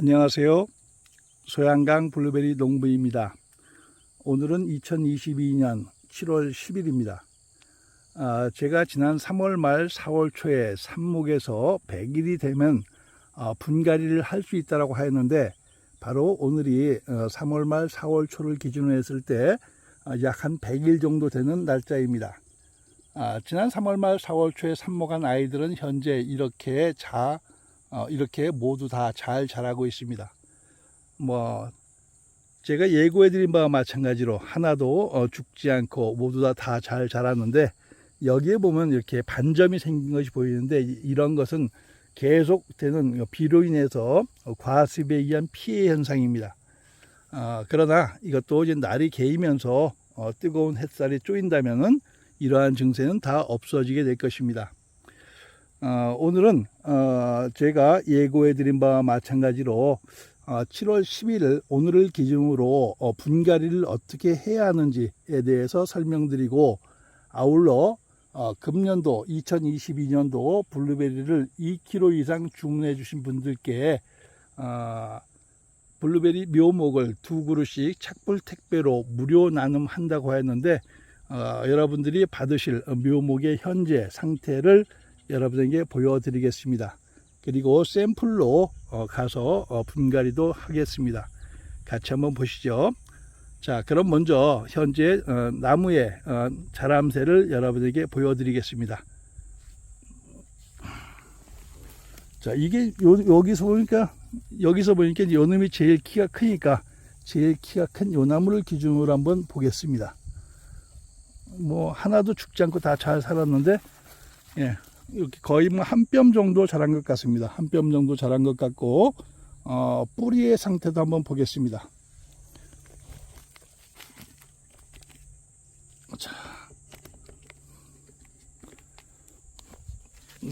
안녕하세요. 소양강 블루베리 농부입니다. 오늘은 2022년 7월 10일입니다. 아, 제가 지난 3월 말 4월 초에 삽목에서 100일이 되면 어, 분갈이를 할 수 있다고 하였는데 바로 오늘이 어, 3월 말 4월 초를 기준으로 했을 때 약 한 100일 정도 되는 날짜입니다. 아, 지난 3월 말 4월 초에 삽목한 아이들은 현재 이렇게 자 어, 이렇게 모두 다 잘 자라고 있습니다. 뭐 제가 예고해드린 바와 마찬가지로 하나도 어, 죽지 않고 모두 다 다 잘 자랐는데 여기에 보면 이렇게 반점이 생긴 것이 보이는데 이- 이런 것은 계속되는 비로 인해서 과습에 의한 피해 현상입니다. 아, 그러나 이것도 이제 날이 개이면서 어, 뜨거운 햇살이 쪼인다면은 이러한 증세는 다 없어지게 될 것입니다. 어, 오늘은 어, 제가 예고해 드린 바와 마찬가지로 어, 7월 10일 오늘을 기준으로 어, 분갈이를 어떻게 해야 하는지에 대해서 설명드리고 아울러 어, 금년도 2022년도 블루베리를 2kg 이상 주문해 주신 분들께 어, 블루베리 묘목을 두 그루씩 착불 택배로 무료 나눔한다고 했는데 어, 여러분들이 받으실 묘목의 현재 상태를 여러분에게 보여드리겠습니다. 그리고 샘플로 어, 가서 어, 분갈이도 하겠습니다. 같이 한번 보시죠. 자, 그럼 먼저 현재 어, 나무의 어, 자람새를 여러분에게 보여드리겠습니다. 자, 이게 요, 여기서 보니까 여기서 보니까 요 놈이 제일 키가 크니까 제일 키가 큰 요 나무를 기준으로 한번 보겠습니다. 뭐 하나도 죽지 않고 다 잘 살았는데 예, 이렇게 거의 뭐한뼘 정도 자란 것 같습니다. 한 뼘 정도 자란 것 같고 어, 뿌리의 상태도 한번 보겠습니다. 자,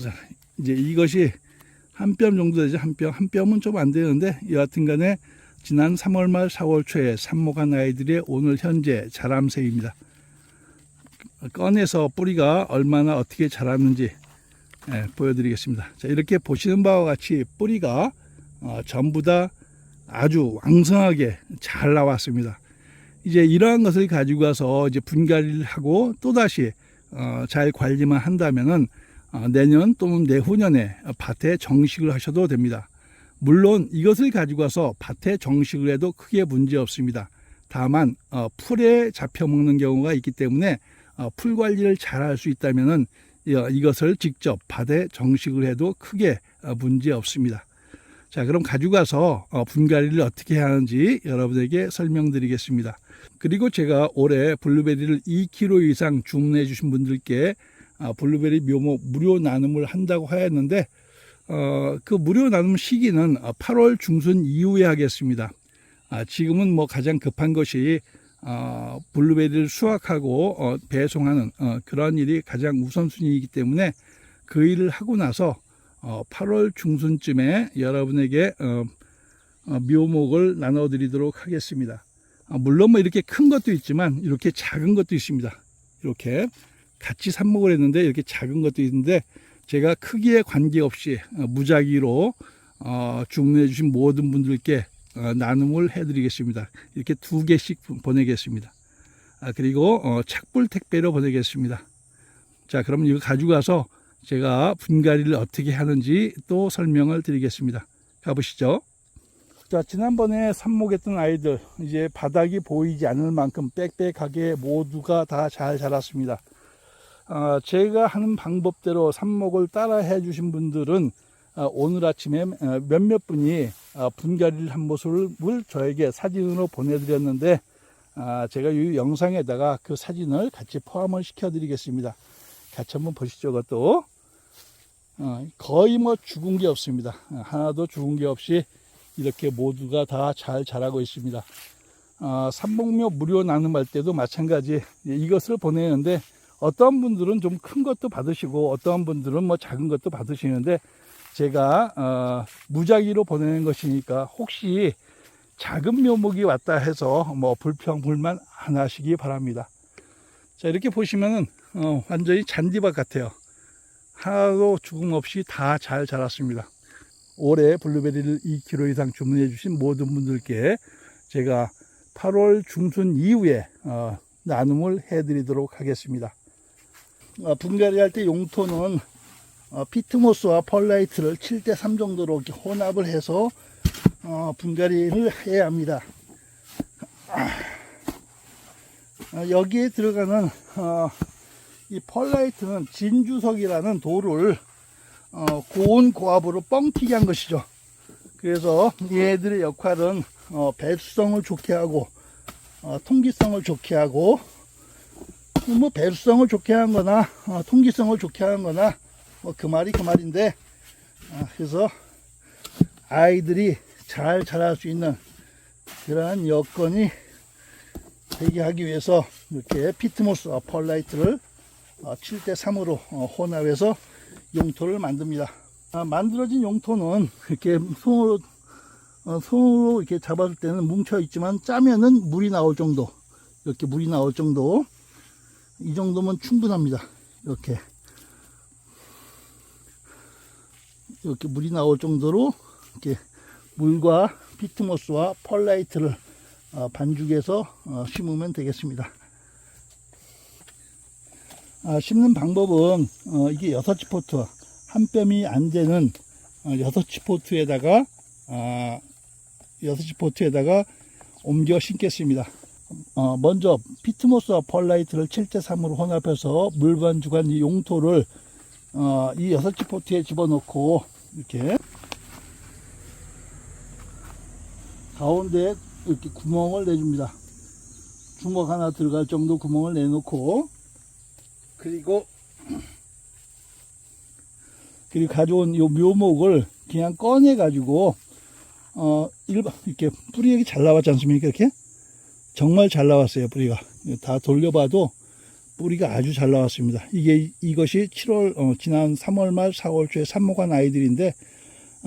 자, 이제 이것이 한 뼘 정도 되죠. 한 뼘, 한 뼘은 좀 안 되는데 여하튼간에 지난 3월 말 4월 초에 삽목한 아이들의 오늘 현재 자람새입니다. 꺼내서 뿌리가 얼마나 어떻게 자랐는지 예, 보여드리겠습니다. 자, 이렇게 보시는 바와 같이 뿌리가 어, 전부 다 아주 왕성하게 잘 나왔습니다. 이제 이러한 것을 가지고 가서 이제 분갈이를 하고 또다시 어, 잘 관리만 한다면은 어, 내년 또는 내후년에 밭에 정식을 하셔도 됩니다. 물론 이것을 가지고 와서 밭에 정식을 해도 크게 문제 없습니다. 다만 어, 풀에 잡혀 먹는 경우가 있기 때문에 어, 풀 관리를 잘 할 수 있다면은 어, 이것을 직접 밭에 정식을 해도 크게 어, 문제 없습니다. 자, 그럼 가지고 가서 어, 분갈이를 어떻게 하는지 여러분에게 설명드리겠습니다. 그리고 제가 올해 블루베리를 2kg 이상 주문해 주신 분들께 아, 블루베리 묘목 무료 나눔을 한다고 하였는데 어, 그 무료 나눔 시기는 8월 중순 이후에 하겠습니다. 아, 지금은 뭐 가장 급한 것이 어, 블루베리를 수확하고 어, 배송하는 어, 그런 일이 가장 우선순위이기 때문에 그 일을 하고 나서 어, 8월 중순쯤에 여러분에게 어, 어, 묘목을 나눠드리도록 하겠습니다. 아, 물론 뭐 이렇게 큰 것도 있지만 이렇게 작은 것도 있습니다. 이렇게 같이 삽목을 했는데 이렇게 작은 것도 있는데 제가 크기에 관계없이 어, 무작위로 어, 주문해 주신 모든 분들께 어, 나눔을 해드리겠습니다. 이렇게 두 개씩 보내겠습니다. 아, 그리고 어, 착불 택배로 보내겠습니다. 자, 그럼 이거 가지고 가서 제가 분갈이를 어떻게 하는지 또 설명을 드리겠습니다. 가보시죠. 자, 지난번에 삽목했던 아이들 이제 바닥이 보이지 않을 만큼 빽빽하게 모두가 다 잘 자랐습니다. 어, 제가 하는 방법대로 삽목을 따라 해 주신 분들은 어, 오늘 아침에 어, 몇몇 분이 어, 분갈이를 한 모습을 저에게 사진으로 보내드렸는데 아, 제가 이 영상에다가 그 사진을 같이 포함을 시켜드리겠습니다. 같이 한번 보시죠. 그것도 어, 거의 뭐 죽은 게 없습니다. 어, 하나도 죽은 게 없이 이렇게 모두가 다 잘 자라고 있습니다. 어, 삼목묘 무료 나눔할 때도 마찬가지 이것을 보내는데 어떤 분들은 좀 큰 것도 받으시고 어떤 분들은 뭐 작은 것도 받으시는데 제가 어, 무작위로 보내는 것이니까 혹시 작은 묘목이 왔다 해서 뭐 불평 불만 안 하시기 바랍니다. 자 이렇게 보시면은 어, 완전히 잔디밭 같아요. 하나도 죽음 없이 다 잘 자랐습니다. 올해 블루베리를 2kg 이상 주문해 주신 모든 분들께 제가 8월 중순 이후에 어, 나눔을 해드리도록 하겠습니다. 어, 분갈이 할 때 용토는 어, 피트모스와 펄라이트를 7대3 정도로 혼합을 해서 어, 분갈이를 해야 합니다. 아, 여기에 들어가는 어, 이 펄라이트는 진주석이라는 돌을 어, 고온 고압으로 뻥튀기 한 것이죠. 그래서 얘들의 역할은 어, 배수성을 좋게 하고 어, 통기성을 좋게 하고 뭐 배수성을 좋게 하는 거나 어, 통기성을 좋게 하는 거나 뭐 그 말이 그 말인데 아, 그래서 아이들이 잘 자랄 수 있는 그러한 여건이 되게 하기 위해서 이렇게 피트모스와 펄라이트를 7대 3으로 혼합해서 용토를 만듭니다. 아, 만들어진 용토는 이렇게 손으로, 어, 손으로 이렇게 잡았을 때는 뭉쳐 있지만 짜면은 물이 나올 정도, 이렇게 물이 나올 정도, 이 정도면 충분합니다. 이렇게. 이렇게 물이 나올 정도로 이렇게 물과 피트모스와 펄라이트를 어, 반죽해서 어, 심으면 되겠습니다. 아, 심는 방법은 어, 이게 여섯 치포트 한 뼘이 안 되는 어, 여섯 치포트에다가 아, 여섯 치포트에다가 옮겨 심겠습니다. 어, 먼저 피트모스와 펄라이트를 7대3으로 혼합해서 물 반죽한 이 용토를 어, 이 여섯 치포트에 집어넣고 이렇게. 가운데 이렇게 구멍을 내줍니다. 주먹 하나 들어갈 정도 구멍을 내놓고 그리고 그리고 가져온 요 묘목을 그냥 꺼내 가지고 어 일반 이렇게 뿌리 이렇게 잘 나왔지 않습니까? 이렇게? 정말 잘 나왔어요 뿌리가. 다 돌려봐도 뿌리가 아주 잘 나왔습니다 이게 이것이 7월 어, 지난 3월 말 4월 초에 삽목한 아이들인데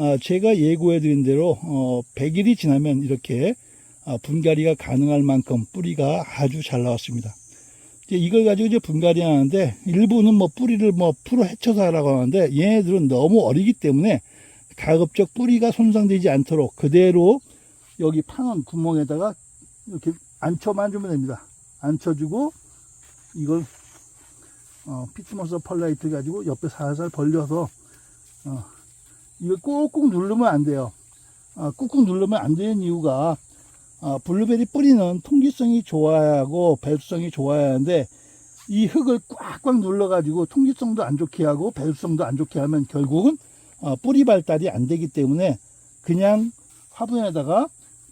아, 제가 예고해 드린 대로 어, 100일이 지나면 이렇게 아, 분갈이가 가능할 만큼 뿌리가 아주 잘 나왔습니다. 이제 이걸 가지고 이제 분갈이 하는데 일부는 뭐 뿌리를 뭐 풀어 헤쳐서 하라고 하는데 얘네들은 너무 어리기 때문에 가급적 뿌리가 손상되지 않도록 그대로 여기 파는 구멍에다가 이렇게 앉혀만 주면 됩니다. 앉혀주고 이걸 어, 피트모스 펄라이트 가지고 옆에 살살 벌려서 어, 이거 꾹꾹 누르면 안 돼요. 아, 꾹꾹 누르면 안 되는 이유가 아, 블루베리 뿌리는 통기성이 좋아야 하고 배수성이 좋아야 하는데 이 흙을 꽉꽉 눌러가지고 통기성도 안 좋게 하고 배수성도 안 좋게 하면 결국은 아, 뿌리 발달이 안 되기 때문에 그냥 화분에다가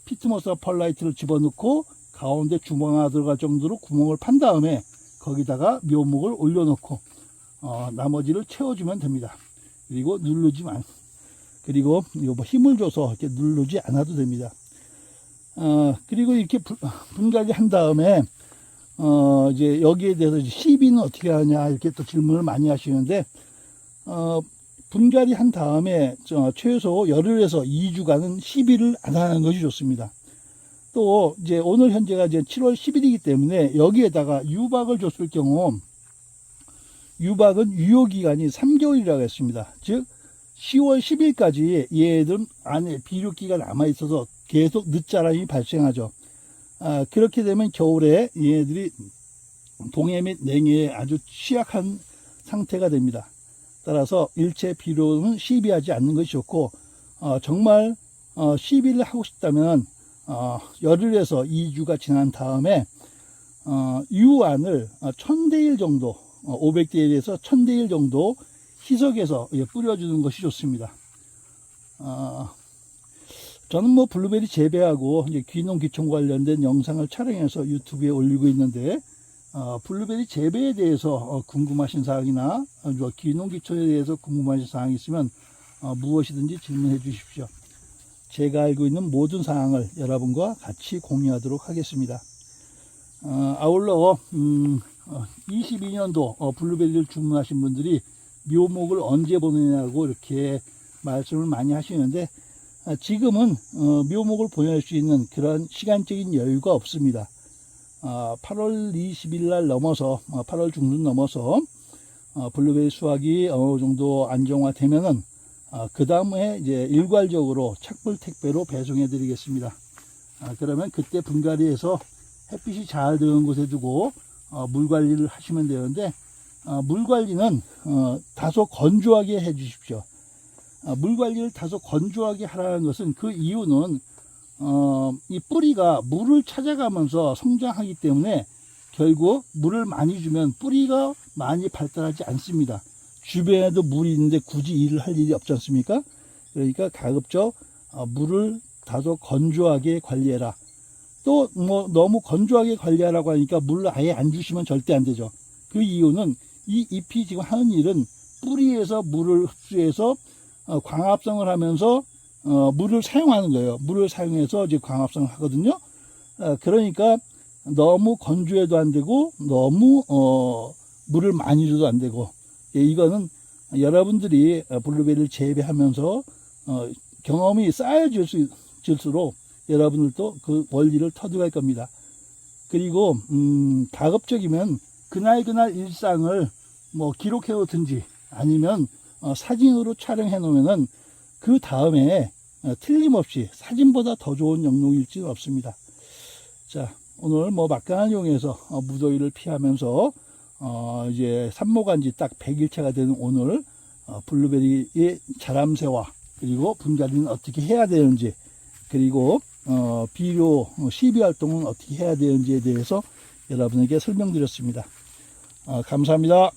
피트모스 펄라이트를 집어넣고 가운데 주먹 하나 들어갈 정도로 구멍을 판 다음에 거기다가 묘목을 올려놓고 어, 나머지를 채워주면 됩니다. 그리고 누르지 만 그리고 이거 뭐 힘을 줘서 이렇게 누르지 않아도 됩니다. 어, 그리고 이렇게 분- 분갈이 한 다음에, 어, 이제 여기에 대해서 시비는 어떻게 하냐, 이렇게 또 질문을 많이 하시는데, 어, 분갈이 한 다음에, 저, 최소 열흘에서 2주간은 시비를 안 하는 것이 좋습니다. 또, 이제 오늘 현재가 이제 7월 10일이기 때문에 여기에다가 유박을 줬을 경우, 유박은 유효기간이 3개월이라고 했습니다. 즉, 10월 10일까지 얘들 안에 비료기가 남아있어서 계속 늦자람이 발생하죠. 아, 그렇게 되면 겨울에 얘네들이 동해 및 냉해에 아주 취약한 상태가 됩니다. 따라서 일체 비료는 시비하지 않는 것이 좋고 어, 정말 어, 시비를 하고 싶다면 어, 열흘에서 2주가 지난 다음에 어, 유안을 어, 1000대1 정도 어, 500대 1에서 1000대1 정도 희석해서 예, 뿌려주는 것이 좋습니다. 어, 저는 뭐 블루베리 재배하고 이제 귀농 귀촌 관련된 영상을 촬영해서 유튜브에 올리고 있는데 어, 블루베리 재배에 대해서 어, 궁금하신 사항이나 어, 뭐 귀농 귀촌에 대해서 궁금하신 사항이 있으면 어, 무엇이든지 질문해 주십시오. 제가 알고 있는 모든 사항을 여러분과 같이 공유하도록 하겠습니다. 어, 아울러 음, 22년도 어, 블루베리를 주문하신 분들이 묘목을 언제 보내냐고 이렇게 말씀을 많이 하시는데 아, 지금은 어, 묘목을 보낼 수 있는 그런 시간적인 여유가 없습니다. 아, 8월 20일 날 넘어서 어, 8월 중순 넘어서 어, 블루베리 수확이 어느 정도 안정화되면은 그 다음에 이제 일괄적으로 착불 택배로 배송해 드리겠습니다. 아, 그러면 그때 분갈이해서 햇빛이 잘 드는 곳에 두고 어, 물 관리를 하시면 되는데 어, 물 관리는 어, 다소 건조하게 해 주십시오. 아, 물 관리를 다소 건조하게 하라는 것은 그 이유는 어, 이 뿌리가 물을 찾아가면서 성장하기 때문에 결국 물을 많이 주면 뿌리가 많이 발달하지 않습니다. 주변에도 물이 있는데 굳이 일을 할 일이 없지 않습니까? 그러니까 가급적 어, 물을 다소 건조하게 관리해라. 또 뭐 너무 건조하게 관리하라고 하니까 물을 아예 안 주시면 절대 안 되죠. 그 이유는 이 잎이 지금 하는 일은 뿌리에서 물을 흡수해서 어, 광합성을 하면서 어, 물을 사용하는 거예요. 물을 사용해서 이제 광합성을 하거든요. 어, 그러니까 너무 건조해도 안 되고 너무 어, 물을 많이 줘도 안 되고 예, 이거는 여러분들이 어, 블루베리를 재배하면서 어, 경험이 쌓여질수록 여러분들도 그 원리를 터득할 겁니다. 그리고 음, 가급적이면 그날 그날 일상을 뭐 기록해 놓든지 아니면 어, 사진으로 촬영해 놓으면은 그 다음에 어, 틀림없이 사진보다 더 좋은 영농일지는 없습니다. 자, 오늘 뭐 막간을 이용해서 어, 무더위를 피하면서 어, 이제 산모간 지 딱 100일차가 되는 오늘 어, 블루베리의 자람새와 그리고 분갈이는 어떻게 해야 되는지 그리고 어, 비료 어, 시비 활동은 어떻게 해야 되는지에 대해서 여러분에게 설명드렸습니다. 어, 감사합니다.